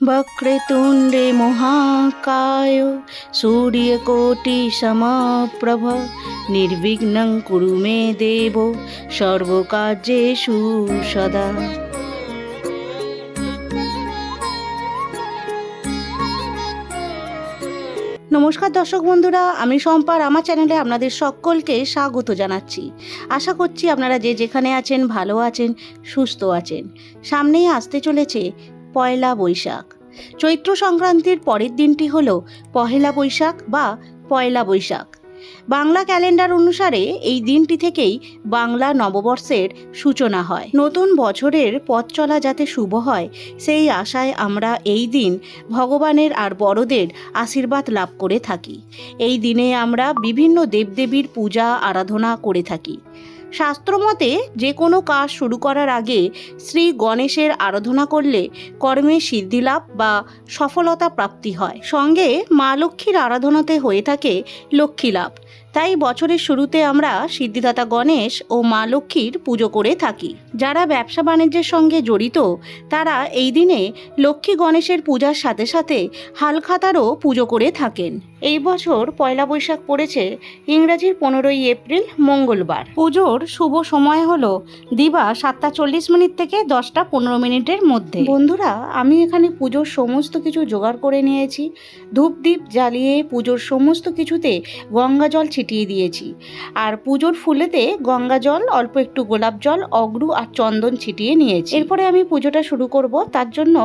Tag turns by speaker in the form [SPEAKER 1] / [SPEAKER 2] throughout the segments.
[SPEAKER 1] वक्रतुण्डे महाकाय सूर्यकोटि समप्रभ निर्विघ्नं कुरु मे देव सर्वकार्येषु सदा নমস্কার দর্শক বন্ধুরা আমি সম্পার আমার চ্যানেলে আপনাদের সকলকে স্বাগত জানাচ্ছি আশা করছি আপনারা যে যেখানে আছেন ভালো আছেন সুস্থ আছেন সামনেই আসতে চলেছে পয়লা বৈশাখ। চৈত্র সংক্রান্তির পরের দিনটি হল পহেলা বৈশাখ বা পয়লা বৈশাখ। বাংলা ক্যালেন্ডার অনুসারে এই দিনটি থেকেই বাংলা নববর্ষের সূচনা হয়। নতুন বছরের পথ চলা যাতে শুভ হয়, সেই আশায় আমরা এই দিন ভগবানের আর বড়দের আশীর্বাদ লাভ করে থাকি। এই দিনে আমরা বিভিন্ন দেবদেবীর পূজা, আরাধনা করে থাকি। শাস্ত্রমতে যে কোনো কাজ শুরু করার আগে শ্রী গণেশের আরাধনা করলে কর্মে সিদ্ধিলাভ বা সফলতা প্রাপ্তি হয়। সঙ্গে মা লক্ষ্মীর আরাধনাতে হয়ে থাকে লক্ষ্মী লাভ। তাই বছরের শুরুতে আমরা সিদ্ধিদাতা গণেশ ও মা লক্ষ্মীর পুজো করে থাকি। যারা ব্যবসা বাণিজ্যের সঙ্গে জড়িত, তারা এই দিনে লক্ষ্মী গণেশের পূজার সাথে সাথে হালখাতারও পুজো করে থাকেন। এই বছর পয়লা বৈশাখ পড়েছে, ইংরাজির পনেরোই এপ্রিল, মঙ্গলবার। পুজোর শুভ সময় হলো দিবা সাতটা চল্লিশ মিনিট থেকে দশটা পনেরো মিনিটের মধ্যে। বন্ধুরা, আমি এখানে পুজোর সমস্ত কিছু জোগাড় করে নিয়েছি। ধূপ দ্বীপ জ্বালিয়ে পুজোর সমস্ত কিছুতে গঙ্গা জল ছিটিয়ে দিয়েছি। আর পুজোর ফুলেতে গঙ্গা জল, অল্প একটু গোলাপ জল, অগ্রু আর চন্দন ছিটিয়ে নিয়েছি। এরপরে আমি পুজোটা শুরু করব। তার জন্য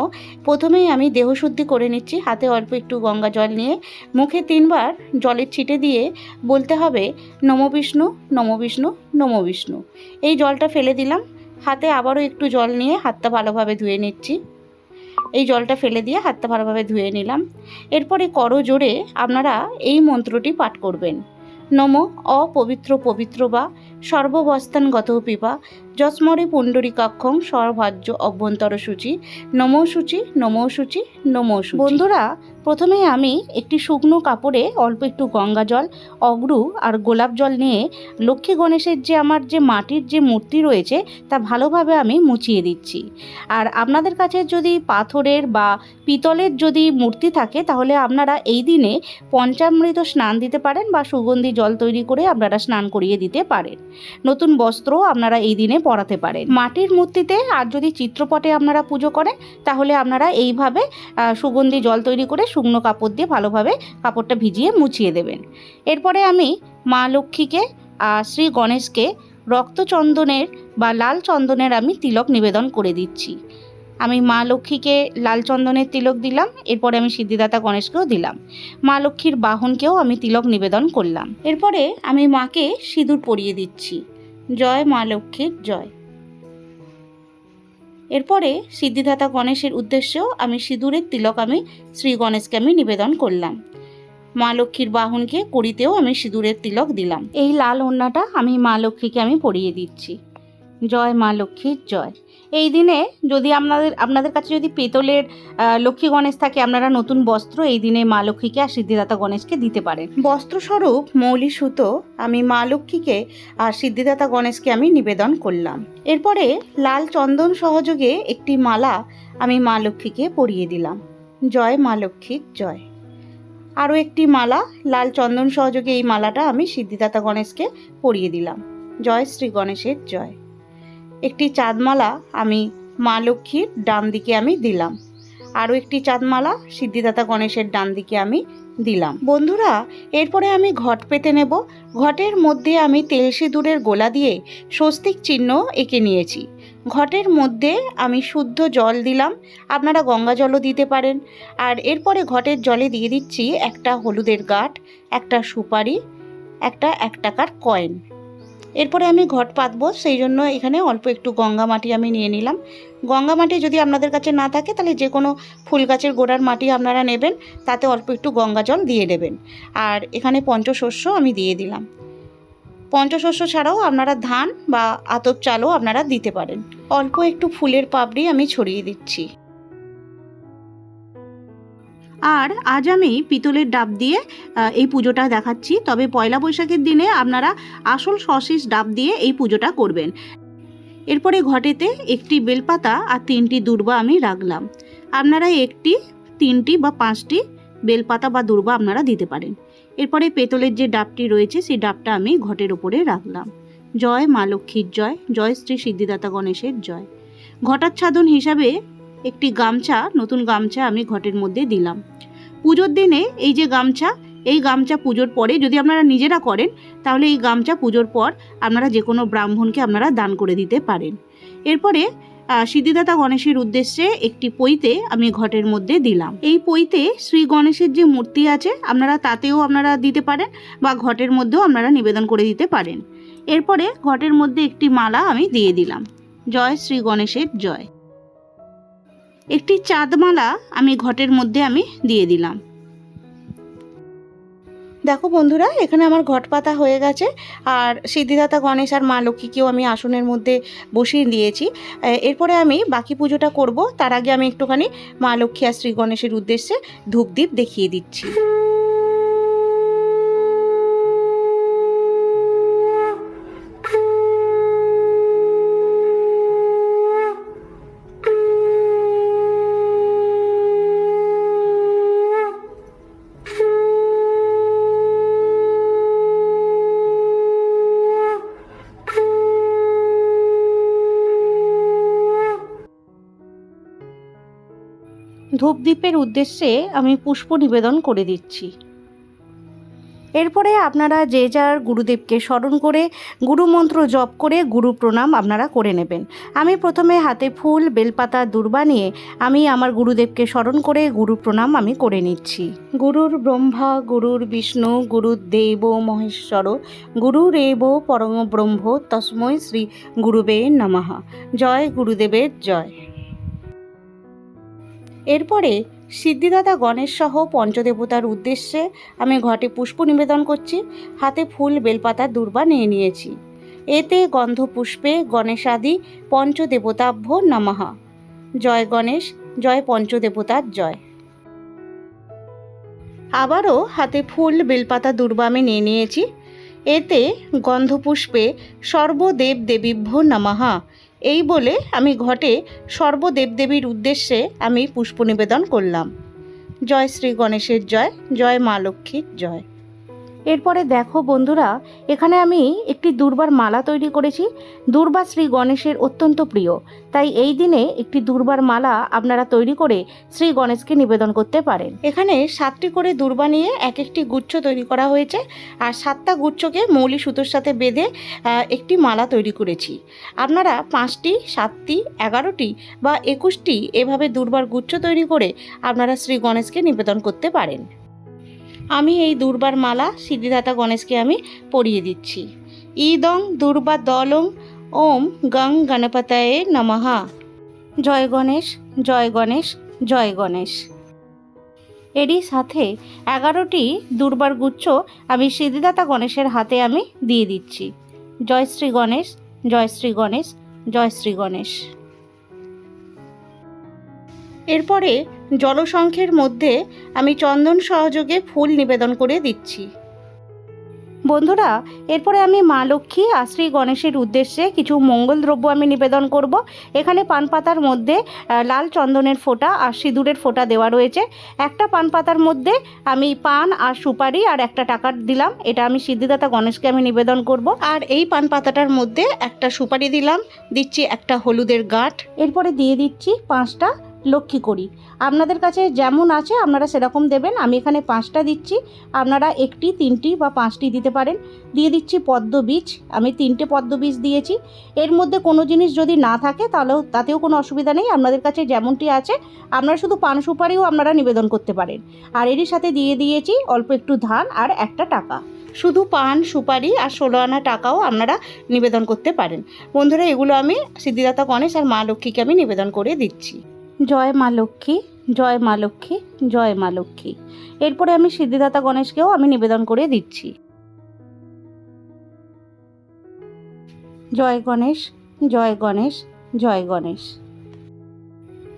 [SPEAKER 1] প্রথমেই আমি দেহশুদ্ধি করে নিচ্ছি। হাতে অল্প একটু গঙ্গা জল নিয়ে মুখে তিনবার জলের ছিটে দিয়ে বলতে হবে, নম বিষ্ণু নম বিষ্ণু নম বিষ্ণু। এই জলটা ফেলে দিলাম। হাতে আবারও একটু জল নিয়ে হাতটা ভালোভাবে ধুয়ে নিচ্ছি। এই জলটা ফেলে দিয়ে হাতটা ভালোভাবে ধুয়ে নিলাম। এরপরে করো জোরে আপনারা এই মন্ত্রটি পাঠ করবেন। নম অপবিত্র পবিত্র বা সর্ববস্থানগত পিপা যস্মরে পুণ্ডরিকাক্ষং সর্বাহ্য অভ্যন্তর সূচি। নমো সূচি নমো সূচি নমো সূচি। বন্ধুরা, প্রথমে আমি একটি শুকনো কাপড়ে অল্প একটু গঙ্গা জল, অগ্রু আর গোলাপ জল নিয়ে লক্ষ্মী গণেশের যে আমার যে মাটির যে মূর্তি রয়েছে, তা ভালোভাবে আমি মুছিয়ে দিচ্ছি। আর আপনাদের কাছে যদি পাথরের বা পিতলের যদি মূর্তি থাকে, তাহলে আপনারা এই দিনে পঞ্চামৃত স্নান দিতে পারেন বা সুগন্ধি জল তৈরি করে আপনারা স্নান করিয়ে দিতে পারেন। নতুন বস্ত্র আপনারা এই দিনে পরাতে পারেন। মাটির মূর্তিতে আর যদি চিত্রপটে আপনারা পুজো করেন, তাহলে আপনারা এইভাবে সুগন্ধি জল তৈরি করে শুকনো কাপড় দিয়ে ভালোভাবে কাপড়টা ভিজিয়ে মুছিয়ে দেবেন। এরপরে আমি মা লক্ষ্মীকে আর শ্রী গণেশকে রক্তচন্দনের বা লাল চন্দনের আমি তিলক নিবেদন করে দিচ্ছি। আমি মা লক্ষ্মীকে লাল চন্দনের তিলক দিলাম, এরপরে আমি সিদ্ধিদাতা গণেশকেও দিলাম। মা লক্ষ্মীর বাহনকেও আমি তিলক নিবেদন করলাম। এরপরে আমি মাকে সিঁদুর পরিয়ে দিচ্ছি। জয় মা লক্ষ্মীর জয়। এরপরে সিদ্ধিদাতা গণেশের উদ্দেশ্যেও আমি সিঁদুরের তিলক আমি শ্রী গণেশকে আমি নিবেদন করলাম। মা লক্ষ্মীর বাহনকে করিতেও আমি সিঁদুরের তিলক দিলাম। এই লাল ওড়নাটা আমি মা লক্ষ্মীকে আমি পরিয়ে দিচ্ছি। জয় মা লক্ষ্মীর জয়। এই দিনে যদি আপনাদের আপনাদের কাছে যদি পেতলের লক্ষ্মী গণেশ থাকে, আপনারা নতুন বস্ত্র এই দিনে মা লক্ষ্মীকে আর সিদ্ধিদাতা গণেশকে দিতে পারেন। বস্ত্রস্বরূপ মৌলি সুতো আমি মা লক্ষ্মীকে আর সিদ্ধিদাতা গণেশকে আমি নিবেদন করলাম। এরপরে লাল চন্দন সহযোগে একটি মালা আমি মা লক্ষ্মীকে পরিয়ে দিলাম। জয় মা লক্ষ্মীর জয়। আরও একটি মালা, লাল চন্দন সহযোগে এই মালাটা আমি সিদ্ধিদাতা গণেশকে পরিয়ে দিলাম। জয় শ্রী গণেশের জয়। একটি চাঁদমালা আমি মা লক্ষ্মীর ডান দিকে আমি দিলাম। আরও একটি চাঁদমালা সিদ্ধিদাতা গণেশের ডান দিকে আমি দিলাম। বন্ধুরা, এরপরে আমি ঘট পেতে নেব। ঘটের মধ্যে আমি তেল সিঁদুরের গোলা দিয়ে স্বস্তিক চিহ্ন এঁকে নিয়েছি। ঘটের মধ্যে আমি শুদ্ধ জল দিলাম। আপনারা গঙ্গা জলও দিতে পারেন। আর এরপরে ঘটের জলে দিয়ে দিচ্ছি একটা হলুদের গাঠ একটা সুপারি, একটা এক টাকার কয়েন। এরপরে আমি ঘট পাতবো, সেই জন্য এখানে অল্প একটু গঙ্গা মাটি আমি নিয়ে নিলাম। গঙ্গা মাটি যদি আপনাদের কাছে না থাকে, তাহলে যে কোনো ফুল গাছের গোড়ার মাটি আপনারা নেবেন, তাতে অল্প একটু গঙ্গা জল দিয়ে দেবেন। আর এখানে পঞ্চশস্য আমি দিয়ে দিলাম। পঞ্চশস্য ছাড়াও আপনারা ধান বা আতপ চালও আপনারা দিতে পারেন। অল্প একটু ফুলের পাপড়ি আমি ছড়িয়ে দিচ্ছি। আর আজ আমি পিতলের ডাব দিয়ে এই পুজোটা দেখাচ্ছি। তবে পয়লা বৈশাখের দিনে আপনারা আসল সশিস ডাব দিয়ে এই পুজোটা করবেন। এরপরে ঘটেতে একটি বেলপাতা আর তিনটি দুর্বা আমি রাখলাম। আপনারা একটি, তিনটি বা পাঁচটি বেলপাতা বা দুর্বা আপনারা দিতে পারেন। এরপরে পেতলের যে ডাবটি রয়েছে, সেই ডাবটা আমি ঘটের ওপরে রাখলাম। জয় মা লক্ষ্মীর জয় জয় শ্রী সিদ্ধিদাতা গণেশের জয়। ঘটাচ্ছাদন হিসাবে একটি গামছা, নতুন গামছা আমি ঘটের মধ্যে দিলাম। পুজোর দিনে এই যে গামছা, এই গামছা পুজোর পরে যদি আপনারা নিজেরা করেন, তাহলে এই গামছা পুজোর পর আপনারা যে কোনো ব্রাহ্মণকে আপনারা দান করে দিতে পারেন। এরপরে সিদ্ধিদাতা গণেশের উদ্দেশ্যে একটি পইতে আমি ঘটের মধ্যে দিলাম। এই পইতে শ্রী গণেশের যে মূর্তি আছে, আপনারা তাতেও আপনারা দিতে পারেন বা ঘটের মধ্যেও আপনারা নিবেদন করে দিতে পারেন। এরপরে ঘটের মধ্যে একটি মালা আমি দিয়ে দিলাম। জয় শ্রী গণেশের জয়। একটি চাঁদমালা আমি ঘটের মধ্যে আমি দিয়ে দিলাম। দেখো বন্ধুরা, এখানে আমার ঘট পাতা হয়ে গেছে, আর সিদ্ধিদাতা গণেশ আর মা লক্ষ্মীকেও আমি আসনের মধ্যে বসিয়ে দিয়েছি। এরপরে আমি বাকি পুজোটা করব, তার আগে আমি একটুখানি মা লক্ষ্মী আর শ্রী গণেশের উদ্দেশ্যে ধূপদীপ দেখিয়ে দিচ্ছি। ধূপদীপের উদ্দেশ্যে আমি পুষ্প নিবেদন করে দিচ্ছি। এরপরে আপনারা যে যার গুরুদেবকে স্মরণ করে গুরু মন্ত্র জপ করে গুরু প্রণাম আপনারা করে নেবেন। আমি প্রথমে হাতে ফুল, বেলপাতা, দুর্বা নিয়ে আমি আমার গুরুদেবকে স্মরণ করে গুরু প্রণাম আমি করে নিচ্ছি। গুরুর ব্রহ্মা, গুরুর বিষ্ণু, গুরুর দেব, মহেশ্বর, গুরুরেব পরম ব্রহ্ম তস্মৈ শ্রী গুরুবে নমঃ। জয় গুরুদেবের জয়। এরপরে সিদ্ধিদাতা গণেশ সহ পঞ্চদেবতার উদ্দেশ্যে আমি ঘটে পুষ্প নিবেদন করছি, হাতে ফুল, বেলপাতা, দুর্বা নিয়ে নিয়েছি। এতে গন্ধ পুষ্পে গণেশাদি পঞ্চদেবতাভ্য নমঃ। জয় গণেশ, জয় পঞ্চদেবতার জয়। আবারও হাতে ফুল, বেলপাতা, দুর্বা আমি নিয়ে নিয়েছি। এতে গন্ধপুষ্পে সর্বদেব দেবীভ্য নমঃ। এই বলে আমি ঘটে সর্বদেবদেবীর উদ্দেশ্যে আমি পুষ্প নিবেদন করলাম। জয় শ্রী গণেশের জয় জয় মা লক্ষ্মীর জয়। এরপরে দেখো বন্ধুরা, এখানে আমি একটি দুর্বার মালা তৈরি করেছি। দুর্বা শ্রী গণেশের অত্যন্ত প্রিয়। তাই এই দিনে একটি দুর্বার মালা আপনারা তৈরি করে শ্রী গণেশকে নিবেদন করতে পারেন। এখানে সাতটি করে দুর্বা নিয়ে এক একটি গুচ্ছ তৈরি করা হয়েছে আর সাতটা গুচ্ছকে মৌলি সুতোর সাথে বেঁধে একটি মালা তৈরি করেছি। আপনারা পাঁচটি, সাতটি, এগারোটি বা একুশটি এভাবে দুর্বার গুচ্ছ তৈরি করে আপনারা শ্রী গণেশকে নিবেদন করতে পারেন। আমি এই দুর্বার মালা সিদ্ধিদাতা গণেশকে আমি পরিয়ে দিচ্ছি। ইদং দুর্বা দলং ওম গং গণপতায়ে নমহা জয় গণেশ জয় গণেশ জয় গণেশ। এরই সাথে এগারোটি দুর্বার গুচ্ছ আমি সিদ্ধিদাতা গণেশের হাতে আমি দিয়ে দিচ্ছি। জয় শ্রী গণেশ, জয় শ্রী গণেশ, জয় শ্রী গণেশ। এরপরে জলসংখ্যের মধ্যে আমি চন্দন সহযোগে ফুল নিবেদন করে দিচ্ছি। বন্ধুরা, এরপরে আমি মা লক্ষ্মী আর শ্রী গণেশের উদ্দেশ্যে কিছু মঙ্গল দ্রব্য আমি নিবেদন করব। এখানে পান পাতার মধ্যে লাল চন্দনের ফোঁটা আর সিঁদুরের ফোঁটা দেওয়া রয়েছে। একটা পান পাতার মধ্যে আমি পান আর সুপারি আর একটা টাকা দিলাম। এটা আমি সিদ্ধিদাতা গণেশকে আমি নিবেদন করব। আর এই পান পাতাটার মধ্যে একটা সুপারি দিলাম, দিচ্ছি একটা হলুদের গাঁঠ এরপরে দিয়ে দিচ্ছি পাঁচটা লক্ষ্মী করি আপনাদের কাছে যেমন আছে, আপনারা সেরকম দেবেন। আমি এখানে পাঁচটা দিচ্ছি। আপনারা একটি, তিনটি বা পাঁচটি দিতে পারেন। দিয়ে দিচ্ছি পদ্ম বীজ। আমি তিনটে পদ্ম বীজ দিয়েছি। এর মধ্যে কোনো জিনিস যদি না থাকে, তাহলেও তাতেও কোনো অসুবিধা নেই। আপনাদের কাছে যেমনটি আছে, আপনারা শুধু পান সুপারিও আপনারা নিবেদন করতে পারেন। আর এরই সাথে দিয়ে দিয়েছি অল্প একটু ধান আর একটা টাকা। শুধু পান, সুপারি আর ষোলো আনা টাকাও আপনারা নিবেদন করতে পারেন। বন্ধুরা, এগুলো আমি সিদ্ধিদাতা গণেশ আর মা লক্ষ্মীকে আমি নিবেদন করে দিচ্ছি। জয় মা লক্ষ্মী, জয় মা লক্ষ্মী, জয় মা লক্ষ্মী। এরপরে আমি সিদ্ধিদাতা গণেশকেও আমি নিবেদন করে দিচ্ছি। জয় গণেশ জয় গণেশ জয় গণেশ।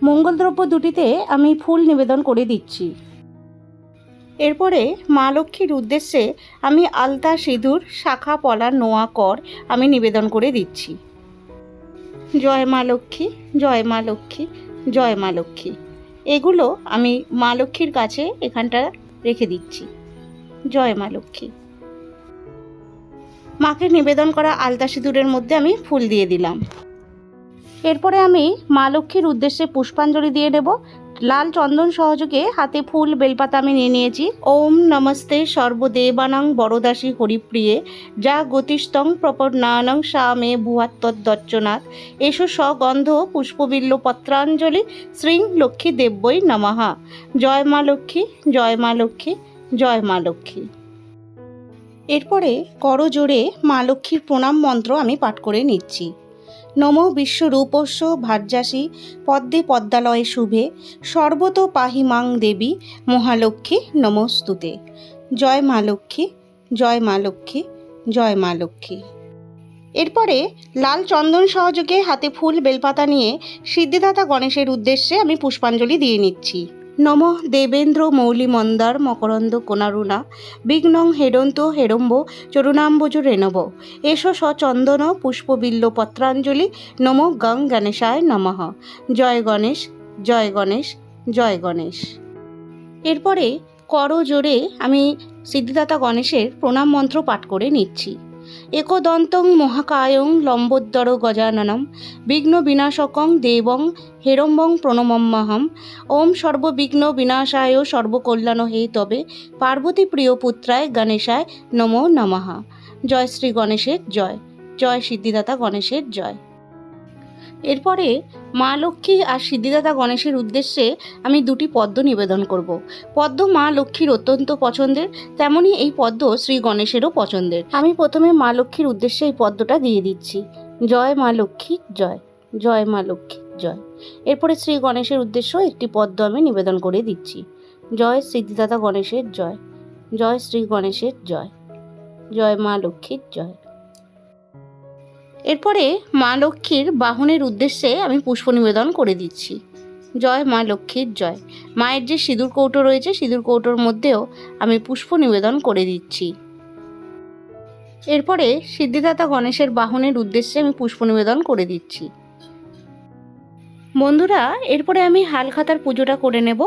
[SPEAKER 1] মঙ্গলদ্রব্য দুটিতে আমি ফুল নিবেদন করে দিচ্ছি। এরপরে মা লক্ষ্মীর উদ্দেশ্যে আমি আলতা সিঁদুর, শাখা পলা, নোয়া কর আমি নিবেদন করে দিচ্ছি। জয় মা লক্ষ্মী, জয় মা লক্ষ্মী জয় মা লক্ষ্মী। এগুলো আমি মা লক্ষ্মীর কাছে এখানটা রেখে দিচ্ছি। জয় মা লক্ষ্মী। মাকে নিবেদন করা আলতা সিঁদুরের মধ্যে আমি ফুল দিয়ে দিলাম। এরপরে আমি মা লক্ষ্মীর উদ্দেশ্যে পুষ্পাঞ্জলি দিয়ে নেব লাল চন্দন সহযোগে হাতে ফুল, বেলপাতা আমি নিয়ে নিয়েছি। ওম নমস্তে সর্বদেবানাং বড়দাসী হরিপ্রিয়ে, যা গতিস্তং প্রপন্নানং সা মে ভুয়াত্তদ্দচ্চনাথ এসো সগন্ধ পুষ্পবিল্ল পত্রাঞ্জলি শ্রীং লক্ষ্মী দেব্যই নমঃ। জয় মা লক্ষ্মী, জয় মা লক্ষ্মী, জয় মা লক্ষ্মী। এরপরে করজোড়ে মা লক্ষ্মীর প্রণাম মন্ত্র আমি পাঠ করে নিচ্ছি। নম বিশ্বরূপস্য ভার্যাসী পদ্মে পদ্মালয়ে শুভে, সর্বত পাহি মাং দেবী মহালক্ষ্মী নমস্তুতে। জয় মা লক্ষ্মী, জয় মা লক্ষ্মী, জয় মা লক্ষ্মী। এরপরে লাল চন্দন সহযোগে হাতে ফুল, বেলপাতা নিয়ে সিদ্ধিদাতা গণেশের উদ্দেশ্যে আমি পুষ্পাঞ্জলি দিয়ে নিচ্ছি। নম দেবেন্দ্র মৌলি মন্দার মকরন্দ কোনারুণা। বিঘ্নং হেডন্ত হেরম্ব চরুণাম্বুজ রেণব। এসো সচন্দন পুষ্পবিল্ল পত্রাঞ্জলি। নম গং গণেশায় নমঃ। জয় গণেশ জয় গণেশ জয় গণেশ। এরপরে করজোড়ে আমি সিদ্ধিদাতা গণেশের প্রণাম মন্ত্র পাঠ করে নিচ্ছি। একদন্তং মহাকায়ং লম্বোদ্দর গজাননম বিঘ্ন বিনাশকং দেবং হেরম্বং প্রণমম্মাহম ওম সর্ববিঘ্ন বিনাশায় সর্বকল্যাণ হে তবে পার্বতী প্রিয় পুত্রায় গণেশায় নমো নমাহা জয় শ্রী গণেশের জয়। জয় সিদ্ধিদাতা গণেশের জয়। এরপরে মা লক্ষ্মী আর সিদ্ধিদাতা গণেশের উদ্দেশ্যে আমি দুটি পদ্ম নিবেদন করব। পদ্ম মা লক্ষ্মীর অত্যন্ত পছন্দের, তেমনি এই পদ্ম শ্রী গণেশেরও পছন্দের। আমি প্রথমে মা লক্ষ্মীর উদ্দেশ্যে এই পদ্মটা দিয়ে দিচ্ছি। জয় মা লক্ষ্মী, জয়। জয় মা লক্ষ্মী, জয়। এরপরে শ্রী গণেশের উদ্দেশ্য একটি পদ্ম আমি নিবেদন করে দিচ্ছি। জয় সিদ্ধিদাতা গণেশের জয়। জয় শ্রী গণেশের জয়। জয় মা লক্ষ্মীর জয়। এরপরে মা লক্ষ্মীর বাহনের উদ্দেশ্যে আমি পুষ্প নিবেদন করে দিচ্ছি। জয় মা লক্ষ্মীর জয়। মায়ের যে সিঁদুর কৌটো রয়েছে, সিঁদুর কৌটোর মধ্যেও আমি পুষ্প নিবেদন করে দিচ্ছি। এরপরে সিদ্ধিদাতা গণেশের বাহনের উদ্দেশ্যে আমি পুষ্প নিবেদন করে দিচ্ছি। বন্ধুরা, এরপরে আমি হালখাতার পুজোটা করে নেব।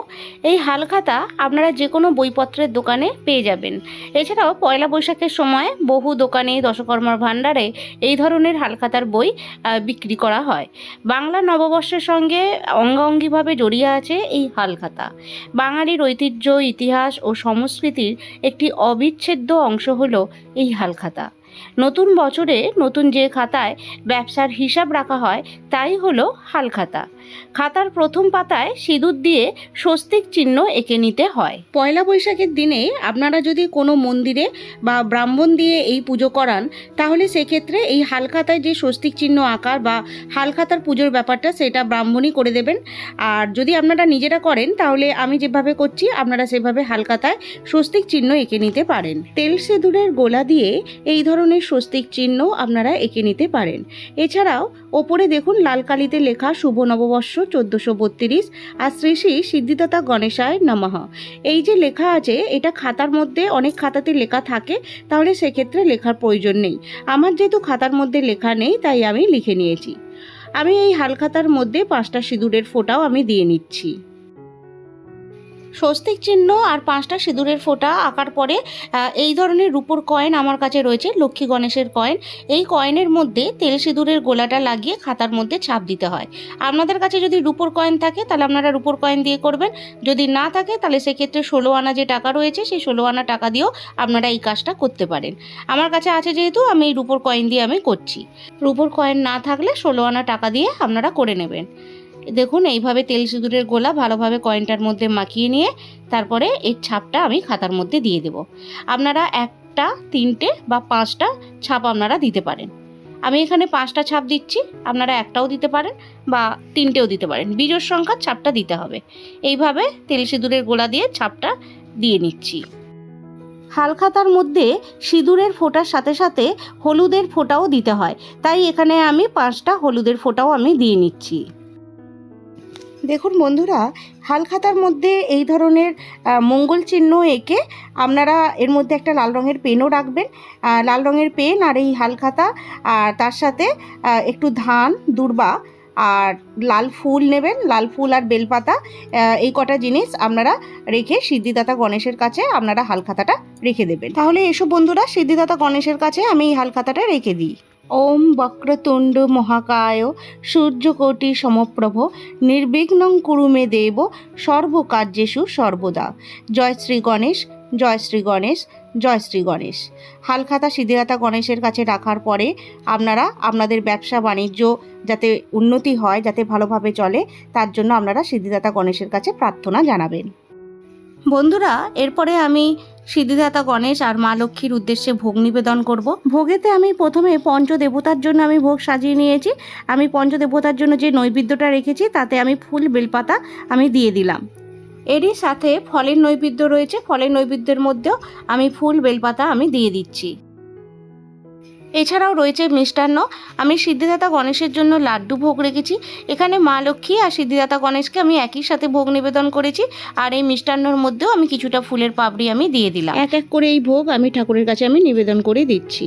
[SPEAKER 1] এই হালখাতা আপনারা যে কোনো বইপত্রের দোকানে পেয়ে যাবেন। এছাড়াও পয়লা বৈশাখের সময় বহু দোকানে দশকর্মার ভাণ্ডারে এই ধরনের হালখাতার বই বিক্রি করা হয়। বাংলা নববর্ষের সঙ্গে অঙ্গাঙ্গিভাবে জড়িয়ে আছে এই হালখাতা। বাঙালির ঐতিহ্য, ইতিহাস ও সংস্কৃতির একটি অবিচ্ছেদ্য অংশ হলো এই হালখাতা। নতুন বছরে নতুন যে খাতায় ব্যবসার হিসাব রাখা হয়, তাই হলো হালখাতা। খাতার প্রথম পাতায় সিঁদুর দিয়ে স্বস্তিক চিহ্ন এঁকে নিতে হয়। পয়লা বৈশাখের দিনে আপনারা যদি কোনো মন্দিরে বা ব্রাহ্মণ দিয়ে এই পুজো করান, তাহলে সেক্ষেত্রে এই হালখাতায় যে স্বস্তিক চিহ্ন আঁকার বা হালখাতার পুজোর ব্যাপারটা সেটা ব্রাহ্মণই করে দেবেন। আর যদি আপনারা নিজেরা করেন, তাহলে আমি যেভাবে করছি, আপনারা সেভাবে হালখাতায় স্বস্তিক চিহ্ন এঁকে নিতে পারেন। তেল সিঁদুরের গোলা দিয়ে এই ধরনের স্বস্তিক চিহ্ন আপনারা এঁকে নিতে পারেন। এছাড়াও ওপরে দেখুন লাল কালিতে লেখা শুভ নববর্ষ চোদ্দোশো বত্রিশ আর শ্রী শ্রী সিদ্ধিদাতা গণেশায় নমঃ। এই যে লেখা আছে, এটা খাতার মধ্যে অনেক খাতাতে লেখা থাকে, তাহলে সেক্ষেত্রে লেখার প্রয়োজন নেই। আমার যেহেতু খাতার মধ্যে লেখা নেই, তাই আমি লিখে নিয়েছি। আমি এই হালখাতার মধ্যে পাঁচটা সিঁদুরের ফোঁটাও আমি দিয়ে নিচ্ছি। স্বস্তিক চিহ্ন আর পাঁচটা সিঁদুরের ফোঁটা আঁকার পরে এই ধরনের রূপোর কয়েন আমার কাছে রয়েছে, লক্ষ্মী গণেশের কয়েন। এই কয়েনের মধ্যে তেল সিঁদুরের গোলাটা লাগিয়ে খাতার মধ্যে ছাপ দিতে হয়। আপনাদের কাছে যদি রূপোর কয়েন থাকে, তাহলে আপনারা রূপোর কয়েন দিয়ে করবেন। যদি না থাকে, তাহলে সেক্ষেত্রে ষোলো আনা যে টাকা রয়েছে, সেই ষোলো আনা টাকা দিয়েও আপনারা এই কাজটা করতে পারেন। আমার কাছে আছে যেহেতু, আমি এই রূপোর কয়েন দিয়ে আমি করছি। রূপোর কয়েন না থাকলে ষোলো আনা টাকা দিয়ে আপনারা করে নেবেন। দেখুন, এইভাবে তেল সিঁদুরের গোলা ভালোভাবে কয়েনটার মধ্যে মাখিয়ে নিয়ে তারপরে এর ছাপটা আমি খাতার মধ্যে দিয়ে দেব। আপনারা একটা, তিনটে বা পাঁচটা ছাপ আপনারা দিতে পারেন। আমি এখানে পাঁচটা ছাপ দিচ্ছি, আপনারা একটাও দিতে পারেন বা তিনটেও দিতে পারেন। বীজোর সংখ্যার ছাপটা দিতে হবে। এইভাবে তেল সিঁদুরের গোলা দিয়ে ছাপটা দিয়ে নিচ্ছি। হালখাতার মধ্যে সিঁদুরের ফোঁটার সাথে সাথে হলুদের ফোঁটাও দিতে হয়। তাই এখানে আমি পাঁচটা হলুদের ফোঁটাও আমি দিয়ে নিচ্ছি। দেখুন বন্ধুরা, হালখাতার মধ্যে এই ধরনের মঙ্গল চিহ্ন এঁকে আপনারা এর মধ্যে একটা লাল রঙের পেনও রাখবেন। লাল রঙের পেন আর এই হালখাতা, আর তার সাথে একটু ধান, দুর্বা আর লাল ফুল নেবেন। লাল ফুল আর বেলপাতা এই কটা জিনিস আপনারা রেখে সিদ্ধিদাতা গণেশের কাছে আপনারা হালখাতাটা রেখে দেবেন। তাহলে এসব বন্ধুরা, সিদ্ধিদাতা গণেশের কাছে আমি এই হালখাতাটা রেখে দিই। ওম বক্রতুণ্ড মহাকায়, সূর্যকোটি সমপ্রভ, নির্বিঘ্নং কুরুমে দেব, সর্বকার্যেষু সর্বদা। জয় শ্রী গণেশ, জয় শ্রী গণেশ, জয় শ্রী গণেশ। হালখাতা সিদ্ধিদাতা গণেশের কাছে রাখার পরে আপনারা আপনাদের ব্যবসা বাণিজ্য যাতে উন্নতি হয়, যাতে ভালোভাবে চলে, তার জন্য আপনারা সিদ্ধিদাতা গণেশের কাছে প্রার্থনা জানাবেন। বন্ধুরা, এরপরে আমি সিদ্ধিদাতা গণেশ আর মা লক্ষ্মীর উদ্দেশ্যে ভোগ নিবেদন করব। ভোগেতে আমি প্রথমে পঞ্চদেবতার জন্য আমি ভোগ সাজিয়ে নিয়েছি। আমি পঞ্চদেবতার জন্য যে নৈবেদ্যটা রেখেছি, তাতে আমি ফুল, বেলপাতা আমি দিয়ে দিলাম। এরই সাথে ফলের নৈবেদ্য রয়েছে। ফলের নৈবেদ্যের মধ্যেও আমি ফুল, বেলপাতা আমি দিয়ে দিচ্ছি। এছাড়াও রয়েছে মিষ্টান্ন, আমি সিদ্ধিদাতা গণেশের জন্য লাড্ডু ভোগ রেখেছি। এখানে মা লক্ষ্মী আর সিদ্ধিদাতা গণেশকে আমি একই সাথে ভোগ নিবেদন করেছি। আর এই মিষ্টান্নর মধ্যেও আমি কিছুটা ফুলের পাপড়ি আমি দিয়ে দিলাম। এক এক করে এই ভোগ আমি ঠাকুরের কাছে আমি নিবেদন করে দিচ্ছি।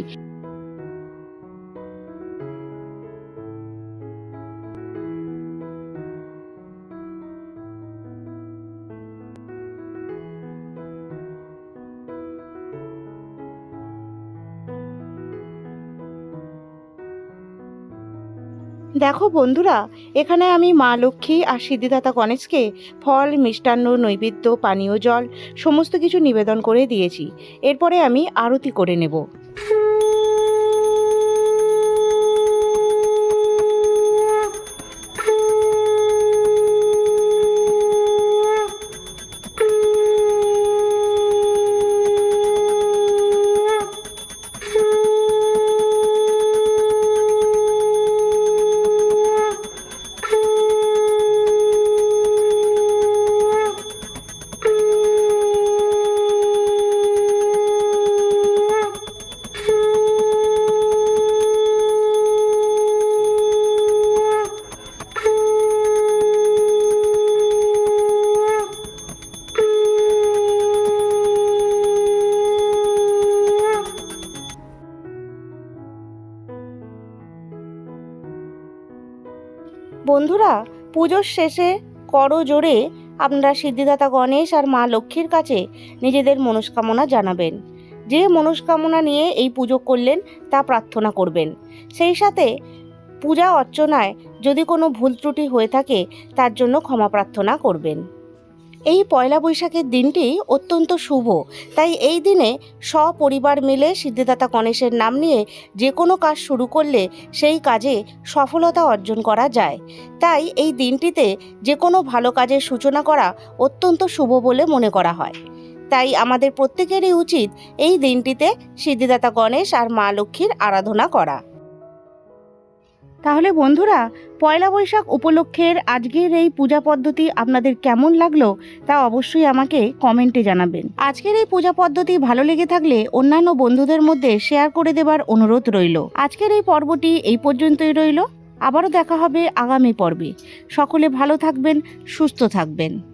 [SPEAKER 1] দেখো বন্ধুরা, এখানে আমি মা লক্ষ্মী আর সিদ্ধিদাতা গণেশকে ফল, মিষ্টান্ন, নৈবেদ্য, পানীয় জল, সমস্ত কিছু নিবেদন করে দিয়েছি। এরপরে আমি আরতি করে নেব। বন্ধুরা, পুজোর শেষে করো জোরে আপনারা সিদ্ধিদাতা গণেশ আর মা লক্ষ্মীর কাছে নিজেদের মনস্কামনা জানাবেন। যে মনস্কামনা নিয়ে এই পুজো করলেন, তা প্রার্থনা করবেন। সেই সাথে পূজা অর্চনায় যদি কোনো ভুল ত্রুটি হয়ে থাকে, তার জন্য ক্ষমা প্রার্থনা করবেন। এই পয়লা বৈশাখের দিনটি অত্যন্ত শুভ। তাই এই দিনে সপরিবার মিলে সিদ্ধিদাতা গণেশের নাম নিয়ে যে কোনো কাজ শুরু করলে সেই কাজে সফলতা অর্জন করা যায়। তাই এই দিনটিতে যে কোনো ভালো কাজের সূচনা করা অত্যন্ত শুভ বলে মনে করা হয়। তাই আমাদের প্রত্যেকেরই উচিত এই দিনটিতে সিদ্ধিদাতা গণেশ আর মা লক্ষ্মীর আরাধনা করা। তাহলে বন্ধুরা, পয়লা বৈশাখ উপলক্ষের আজকের এই পূজা পদ্ধতি আপনাদের কেমন লাগল তা অবশ্যই আমাকে কমেন্টে জানাবেন। আজকের এই পূজা পদ্ধতি ভালো লেগে থাকলে অন্যান্য বন্ধুদের মধ্যে শেয়ার করে দেবার অনুরোধ রইল। আজকের এই পর্বটি এই পর্যন্তই রইল। আবারও দেখা হবে আগামী পর্বে। সকলে ভালো থাকবেন, সুস্থ থাকবেন।